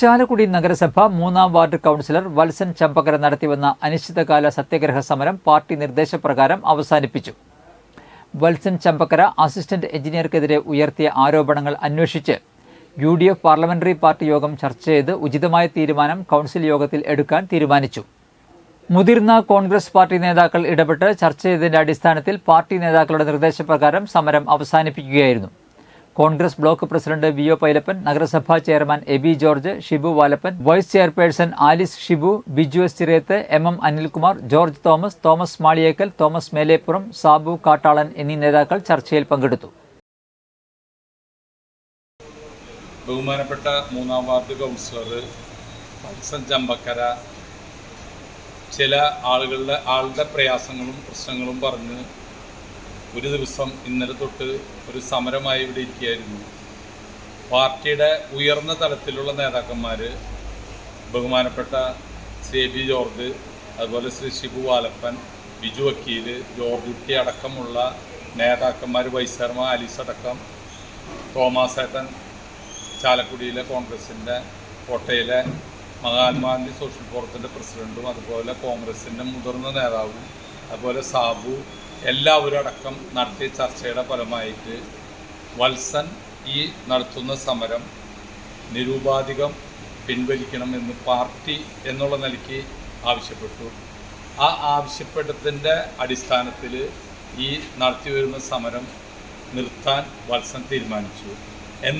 ചാലക്കുടി നഗരസഭ മൂന്നാം ward councillor Valsan Champakkara നടത്തിവന്ന അനിശ്ചിതകാല സത്യഗ്രഹ സമരം പാർട്ടി നിർദ്ദേശപ്രകാരം അവസാനിപ്പിച്ചു. വത്സൻ ചമ്പക്കര അസിസ്റ്റന്റ് എഞ്ചിനീയർക്കെതിരെ ഉയർത്തിയ ആരോപണങ്ങൾ അന്വേഷിച്ച് U D F parliamentary party യോഗം ചർച്ച ചെയ്ത് ഉചിതമായ തീരുമാനം കൗൺസിൽ യോഗത്തിൽ എടുക്കാൻ തീരുമാനിച്ചു. മുതിർന്ന കോൺഗ്രസ് പാർട്ടി നേതാക്കൾ ഇടപെട്ട് ചർച്ച ചെയ്തതിന്റെ അടിസ്ഥാനത്തിൽ പാർട്ടി നേതാക്കളുടെ നിർദ്ദേശപ്രകാരം സമരം അവസാനിപ്പിക്കുകയായിരുന്നു. Congress block president V O Pailappan നഗരസഭാ chairman A B George Shibu Valappan vice chairperson Alice Shibu Biju S Chireth M M Anilkumar George Thomas Thomas Maliyekkal Thomas Melepuram Sabu Kattalan എന്നീ നേതാക്കൾ ചർച്ചയിൽ പങ്കെടുത്തു. ബഹുമാനപ്പെട്ട മൂന്നാം വാർഡ് കൗൺസിലർ ചമ്പക്കര ചില ആളുകളുടെ ആളുടെ പ്രയാസങ്ങളും പ്രശ്നങ്ങളും പറഞ്ഞ് ഒരു ദിവസം ഇന്നലെ തൊട്ട് ഒരു സമരമായി ഇവിടെ ഇരിക്കുകയായിരുന്നു. പാർട്ടിയുടെ ഉയർന്ന തലത്തിലുള്ള നേതാക്കന്മാർ ബഹുമാനപ്പെട്ട ശ്രീ ബി ജോർജ് അതുപോലെ ശ്രീ ഷിബു വാലപ്പൻ ബിജു വക്കീൽ ജോർജ് കുട്ടി അടക്കമുള്ള നേതാക്കന്മാർ വൈശർമ അലീസ് അടക്കം തോമസ് ഏട്ടൻ ചാലക്കുടിയിലെ കോൺഗ്രസിന്റെ കോട്ടയിലെ മഹാത്മാഗാന്ധി സോഷ്യൽ ഫോറത്തിന്റെ പ്രസിഡന്റും അതുപോലെ കോൺഗ്രസിന്റെ മുതിർന്ന നേതാവും അതുപോലെ സാബു എല്ലാവരും അടക്കം നടത്തിയ ചർച്ചയുടെ ഫലമായിട്ട് വത്സൻ ഈ നടത്തുന്ന സമരം നിരൂപാധികം പിൻവലിക്കണമെന്ന് പാർട്ടി എന്നുള്ള നിലയ്ക്ക് ആവശ്യപ്പെട്ടു. ആ ആവശ്യപ്പെട്ടതിന്റെ അടിസ്ഥാനത്തിൽ ഈ നടത്തി വരുന്ന സമരം നിർത്താൻ വത്സൻ തീരുമാനിച്ചു.